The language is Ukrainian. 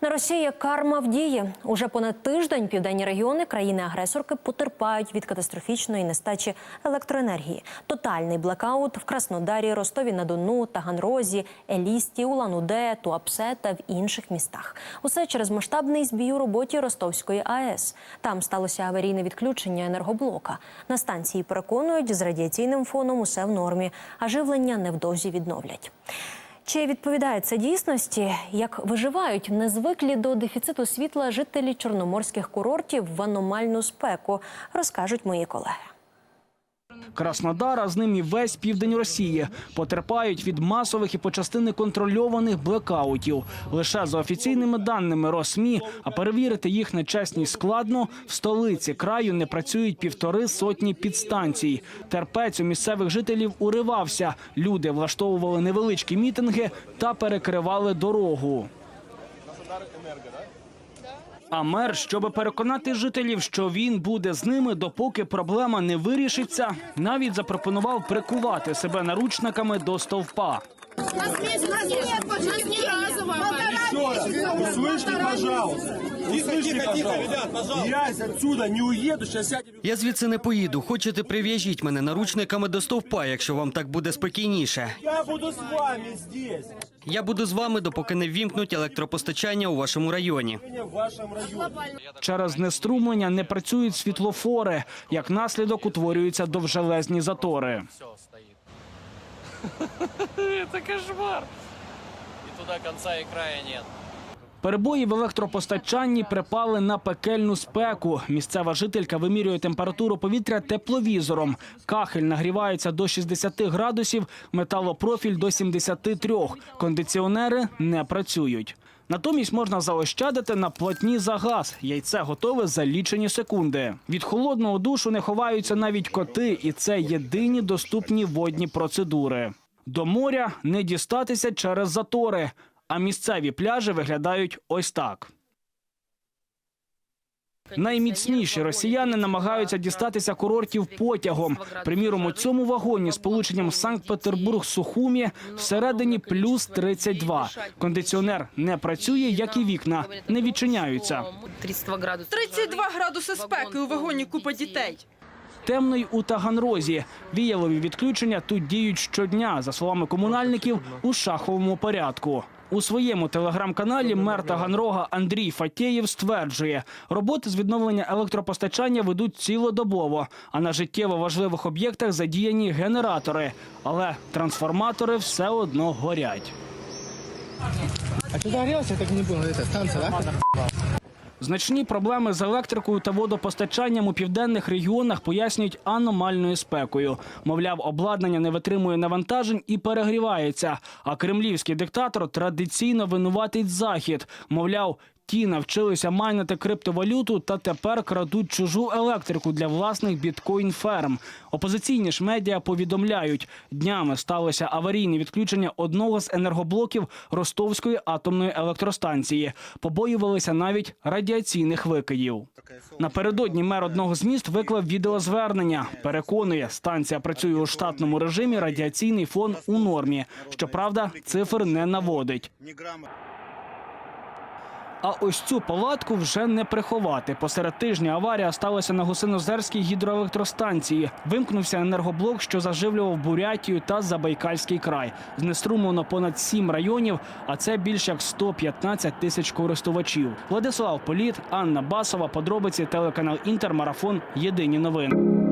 На Росії карма в дії. Уже понад тиждень південні регіони країни-агресорки потерпають від катастрофічної нестачі електроенергії. Тотальний блекаут в Краснодарі, Ростові на Дону, Таганрозі, Елісті, Улан-Уде, Туапсе та в інших містах. Усе через масштабний збій у роботі Ростовської АЕС. Там сталося аварійне відключення енергоблока. На станції переконують, з радіаційним фоном усе в нормі, а живлення невдовзі відновлять. Чи відповідає це дійсності? Як виживають незвиклі до дефіциту світла жителі чорноморських курортів в аномальну спеку, розкажуть мої колеги. Краснодар, а з ним і весь південь Росії потерпають від масових і почастини контрольованих блекаутів. Лише за офіційними даними Росмі, а перевірити їх на складно. В столиці краю не працюють півтори сотні підстанцій. Терпець у місцевих жителів уривався. Люди влаштовували невеличкі мітинги та перекривали дорогу. А мер, щоб переконати жителів, що він буде з ними, допоки проблема не вирішиться, навіть запропонував прикувати себе наручниками до стовпа. Нас нет, разу Еще раз, услышьте, пожалуйста. Пожалуйста. Я отсюда не уеду, сейчас сядем. Я звідси не поїду. Хочете, прив'яжіть мене наручниками до стовпа, якщо вам так буде спокійніше. Я буду с вами здесь, Я буду з вами, допоки не ввімкнуть електропостачання у вашому районі. в вашем районе. Через знеструмлення не працюють світлофори. Як наслідок утворюються довжелезні затори. Это кошмар. И туда конца и края нет. Перебої в електропостачанні припали на пекельну спеку. Місцева жителька вимірює температуру повітря тепловізором. Кахель нагрівається до 60 градусів, металопрофіль до 73. Кондиціонери не працюють. Натомість можна заощадити на платні за газ. Яйце готове за лічені секунди. Від холодного душу не ховаються навіть коти, і це єдині доступні водні процедури. До моря не дістатися через затори, а місцеві пляжі виглядають ось так. Найміцніші росіяни намагаються дістатися курортів потягом. Приміром, у цьому вагоні з полученням Санкт-Петербург-Сухумі всередині плюс 32. Кондиціонер не працює, як і вікна, не відчиняються. 32 градуси. 32 градуси спеки у вагоні купа дітей. Темно й у Таганрозі. Віялові відключення тут діють щодня, за словами комунальників, у шаховому порядку. У своєму телеграм-каналі мер Таганрога Андрій Фатєєв стверджує, роботи з відновлення електропостачання ведуть цілодобово, а на життєво важливих об'єктах задіяні генератори. Але трансформатори все одно горять. А что загорелся, так не было, это станция, да? Значні проблеми з електрикою та водопостачанням у південних регіонах пояснюють аномальною спекою. Мовляв, обладнання не витримує навантажень і перегрівається. А кремлівський диктатор традиційно винуватить захід. Мовляв, ті навчилися майнити криптовалюту та тепер крадуть чужу електрику для власних біткоін-ферм. Опозиційні ж медіа повідомляють, днями сталося аварійне відключення одного з енергоблоків Ростовської атомної електростанції. Побоювалися навіть радіаційних викидів. Напередодні мер одного з міст виклав відеозвернення. Переконує, станція працює у штатному режимі. Радіаційний фон у нормі. Щоправда, цифр не наводить. А ось цю палатку вже не приховати. Посеред тижня аварія сталася на Гусинозерській гідроелектростанції. Вимкнувся енергоблок, що заживлював Бурятію та Забайкальський край. Знеструмлено понад сім районів, а це більш як 115 тисяч користувачів. Владислав Політ, Анна Басова, подробиці, телеканал Інтер, марафон. Єдині новини.